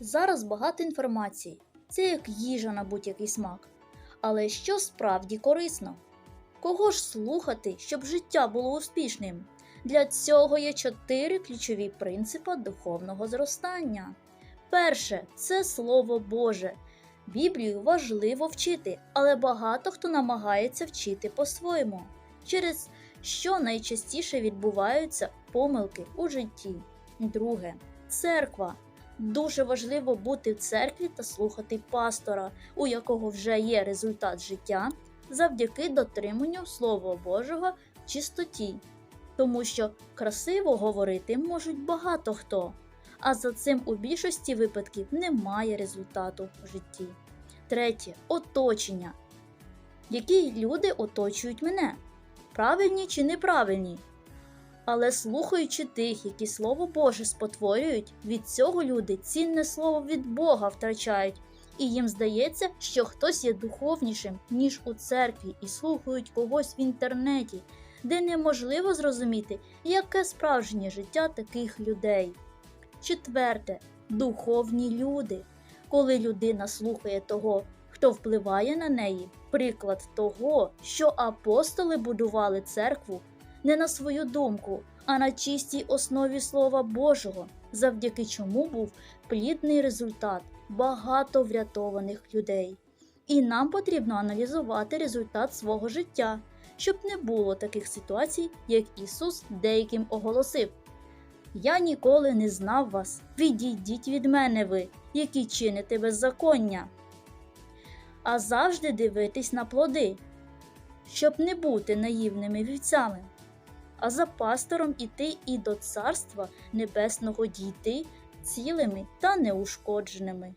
Зараз багато інформації. Це як їжа на будь-який смак. Але що справді корисно? Кого ж слухати, щоб життя було успішним? Для цього є чотири ключові принципи духовного зростання. Перше це Слово Боже. Біблію важливо вчити, але багато хто намагається вчити по-своєму, через що найчастіше відбуваються помилки у житті. Друге церква. Дуже важливо бути в церкві та слухати пастора, у якого вже є результат життя завдяки дотриманню Слова Божого в чистоті, тому що красиво говорити можуть багато хто, а за цим у більшості випадків немає результату в житті. Третє оточення. Які люди оточують мене? Правильні чи неправильні? Але слухаючи тих, які Слово Боже спотворюють, від цього люди цінне слово від Бога втрачають, і їм здається, що хтось є духовнішим, ніж у церкві, і слухають когось в інтернеті, де неможливо зрозуміти, яке справжнє життя таких людей. Четверте духовні люди. Коли людина слухає того, хто впливає на неї, приклад того, що апостоли будували церкву не на свою думку, а на чистій основі Слова Божого, завдяки чому був плідний результат багато врятованих людей. І нам потрібно аналізувати результат свого життя, щоб не було таких ситуацій, як Ісус деяким оголосив. Я ніколи не знав вас, відійдіть від мене ви, які чините беззаконня. А завжди дивитись на плоди, щоб не бути наївними вівцями а за пастором іти і до царства небесного дійти цілими та неушкодженими.